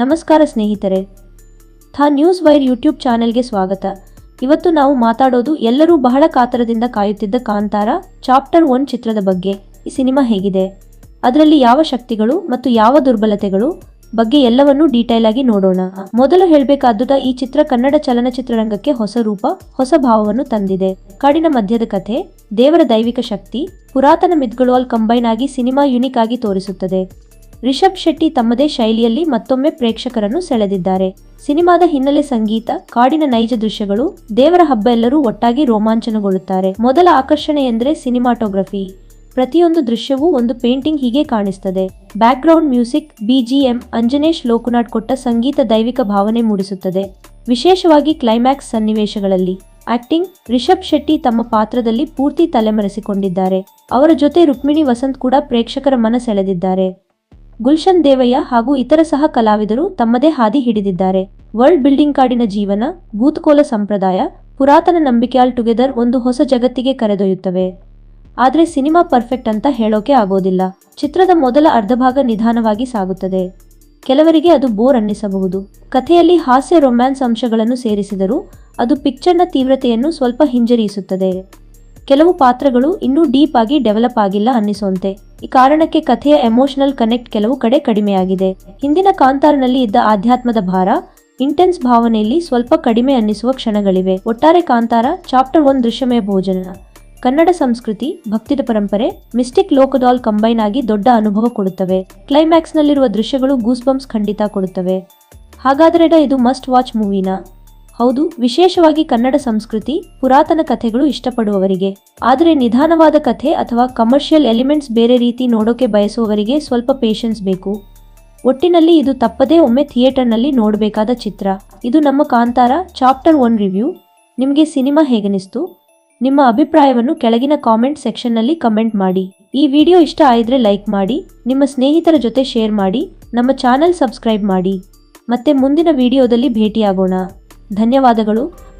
ನಮಸ್ಕಾರ ಸ್ನೇಹಿತರೆ. ಥಾ news wire YouTube ಚಾನೆಲ್ಗೆ ಸ್ವಾಗತ. ಇವತ್ತು ನಾವು ಮಾತಾಡೋದು ಎಲ್ಲರೂ ಬಹಳ ಕಾತರದಿಂದ ಕಾಯುತ್ತಿದ್ದ ಕಾಂತಾರ, ಚಾಪ್ಟರ್ ಒನ್ ಚಿತ್ರದ ಬಗ್ಗೆ. ಈ ಸಿನಿಮಾ ಹೇಗಿದೆ? ಅದರಲ್ಲಿ ಯಾವ ಶಕ್ತಿಗಳು ಮತ್ತು ಯಾವ ದುರ್ಬಲತೆಗಳು? ಬಗ್ಗೆ ಎಲ್ಲವನ್ನೂ ಡೀಟೇಲ್ ಆಗಿ ನೋಡೋಣ. ಮೊದಲು ಹೇಳಬೇಕಾದ್ದು ಈ ಚಿತ್ರ ಕನ್ನಡ ಚಲನಚಿತ್ರರಂಗಕ್ಕೆ ಹೊಸ ರೂಪ, ಹೊಸ ಭಾವವನ್ನು ತಂದಿದೆ. ಕಾಡಿನ ಮಧ್ಯದ ಕಥೆ, ದೇವರ ದೈವಿಕ ಶಕ್ತಿ, ಪುರಾತನ ಮಿತ್ಗಳು ಅಲ್ಲಿ ಕಂಬೈನ್ ಆಗಿ ಸಿನಿಮಾ ಯುನಿಕ್ ಆಗಿ ತೋರಿಸುತ್ತದೆ. ರಿಷಬ್ ಶೆಟ್ಟಿ ತಮ್ಮದೇ ಶೈಲಿಯಲ್ಲಿ ಮತ್ತೊಮ್ಮೆ ಪ್ರೇಕ್ಷಕರನ್ನು ಸೆಳೆದಿದ್ದಾರೆ. ಸಿನಿಮಾದ ಹಿನ್ನೆಲೆ ಸಂಗೀತ, ಕಾಡಿನ ನೈಜ ದೃಶ್ಯಗಳು, ದೇವರ ಹಬ್ಬ ಎಲ್ಲರೂ ಒಟ್ಟಾಗಿ ರೋಮಾಂಚನಗೊಳ್ಳುತ್ತಾರೆ. ಮೊದಲ ಆಕರ್ಷಣೆ ಎಂದರೆ ಸಿನಿಮಾಟೋಗ್ರಫಿ. ಪ್ರತಿಯೊಂದು ದೃಶ್ಯವೂ ಒಂದು ಪೇಂಟಿಂಗ್ ಹೀಗೆ ಕಾಣಿಸ್ತದೆ. Background music BGM Anjanesh, Lokanath ಕೊಟ್ಟ ಸಂಗೀತ ದೈವಿಕ ಭಾವನೆ ಮೂಡಿಸುತ್ತದೆ. ವಿಶೇಷವಾಗಿ ಕ್ಲೈಮ್ಯಾಕ್ಸ್ ಸನ್ನಿವೇಶಗಳಲ್ಲಿ. ಆಕ್ಟಿಂಗ್, ರಿಷಬ್ ಶೆಟ್ಟಿ ತಮ್ಮ ಪಾತ್ರದಲ್ಲಿ ಪೂರ್ತಿ ತಲೆಮರೆಸಿಕೊಂಡಿದ್ದಾರೆ. ಅವರ ಜೊತೆ ರುಕ್ಮಿಣಿ ವಸಂತ್ ಕೂಡ ಪ್ರೇಕ್ಷಕರ ಮನ ಸೆಳೆದಿದ್ದಾರೆ. ಗುಲ್ಶನ್ ದೇವಯ್ಯ ಹಾಗೂ ಇತರ ಸಹ ಕಲಾವಿದರು ತಮ್ಮದೇ ಹಾದಿ ಹಿಡಿದಿದ್ದಾರೆ. ವರ್ಲ್ಡ್ ಬಿಲ್ಡಿಂಗ್ ಕಾರ್ಡಿನ ಜೀವನ, ಭೂತಕೋಲ ಸಂಪ್ರದಾಯ, ಪುರಾತನ ನಂಬಿಕೆ ಆಲ್ ಟುಗೆದರ್ ಒಂದು ಹೊಸ ಜಗತ್ತಿಗೆ ಕರೆದೊಯ್ಯುತ್ತವೆ. ಆದರೆ ಸಿನಿಮಾ ಪರ್ಫೆಕ್ಟ್ ಅಂತ ಹೇಳೋಕೆ ಆಗೋದಿಲ್ಲ. ಚಿತ್ರದ ಮೊದಲ ಅರ್ಧಭಾಗ ನಿಧಾನವಾಗಿ ಸಾಗುತ್ತದೆ. ಕೆಲವರಿಗೆ ಅದು ಬೋರ್ ಅನ್ನಿಸಬಹುದು. ಕಥೆಯಲ್ಲಿ ಹಾಸ್ಯ ರೊಮ್ಯಾನ್ಸ್ ಅಂಶಗಳನ್ನು ಸೇರಿಸಿದರೂ ಅದು ಪಿಕ್ಚರ್ನ ತೀವ್ರತೆಯನ್ನು ಸ್ವಲ್ಪ ಹಿಂಜರಿಸುತ್ತದೆ ಕೆಲವು ಪಾತ್ರಗಳು ಇನ್ನೂ ಡೀಪ್ ಆಗಿ ಡೆವಲಪ್ ಆಗಿಲ್ಲ ಅನ್ನಿಸೋಂತೆ ಈ ಕಾರಣಕ್ಕೆ ಕಥೆಯ ಎಮೋಷನಲ್ ಕನೆಕ್ಟ್ ಕೆಲವು ಕಡೆ ಕಡಿಮೆಯಾಗಿದೆ. ಹಿಂದಿನ ಕಾಂತಾರನಲ್ಲಿ ಇದ್ದ ಆಧ್ಯಾತ್ಮದ ಭಾರ, ಇಂಟೆನ್ಸ್ ಭಾವನೆಯಲ್ಲಿ ಸ್ವಲ್ಪ ಕಡಿಮೆ ಅನ್ನಿಸುವ ಕ್ಷಣಗಳಿವೆ. ಒಟ್ಟಾರೆ ಕಾಂತಾರ, ಚಾಪ್ಟರ್ ಒನ್ ದೃಶ್ಯಮಯ ಭೋಜನ. ಕನ್ನಡ ಸಂಸ್ಕೃತಿ, ಭಕ್ತಿದ ಪರಂಪರೆ, ಮಿಸ್ಟಿಕ್ ಲೋಕದಾಲ್ ಕಂಬೈನ್ ಆಗಿ ದೊಡ್ಡ ಅನುಭವ ಕೊಡುತ್ತವೆ. ಕ್ಲೈಮ್ಯಾಕ್ಸ್ನಲ್ಲಿರುವ ದೃಶ್ಯಗಳು ಗೂಸ್ಬಂಪ್ಸ್ ಖಂಡಿತ ಕೊಡುತ್ತವೆ. ಹಾಗಾದರೆ ಇದು ಮಸ್ಟ್ ವಾಚ್ ಮೂವಿನಾ? ಹೌದು, ವಿಶೇಷವಾಗಿ ಕನ್ನಡ ಸಂಸ್ಕೃತಿ ಪುರಾತನ ಕಥೆಗಳು ಇಷ್ಟಪಡುವವರಿಗೆ. ಆದರೆ ನಿಧಾನವಾದ ಕಥೆ ಅಥವಾ ಕಮರ್ಷಿಯಲ್ ಎಲಿಮೆಂಟ್ಸ್ ಬೇರೆ ರೀತಿ ನೋಡೋಕೆ ಬಯಸುವವರಿಗೆ ಸ್ವಲ್ಪ ಪೇಷನ್ಸ್ ಬೇಕು. ಒಟ್ಟಿನಲ್ಲಿ ಇದು ತಪ್ಪದೇ ಒಮ್ಮೆ ಥಿಯೇಟರ್ನಲ್ಲಿ ನೋಡಬೇಕಾದ ಚಿತ್ರ. ಇದು ನಮ್ಮ ಕಾಂತಾರ ಚಾಪ್ಟರ್ ಒನ್ ರಿವ್ಯೂ. ನಿಮಗೆ ಸಿನಿಮಾ ಹೇಗನಿಸ್ತು? ನಿಮ್ಮ ಅಭಿಪ್ರಾಯವನ್ನು ಕೆಳಗಿನ ಕಾಮೆಂಟ್ ಸೆಕ್ಷನ್ನಲ್ಲಿ ಕಮೆಂಟ್ ಮಾಡಿ. ಈ ವಿಡಿಯೋ ಇಷ್ಟ ಆಯಿದ್ರೆ ಲೈಕ್ ಮಾಡಿ, ನಿಮ್ಮ ಸ್ನೇಹಿತರ ಜೊತೆ ಶೇರ್ ಮಾಡಿ, ನಮ್ಮ ಚಾನೆಲ್ ಸಬ್ಸ್ಕ್ರೈಬ್ ಮಾಡಿ. ಮತ್ತೆ ಮುಂದಿನ ವಿಡಿಯೋದಲ್ಲಿ ಭೇಟಿಯಾಗೋಣ. ಧನ್ಯವಾದಗಳು.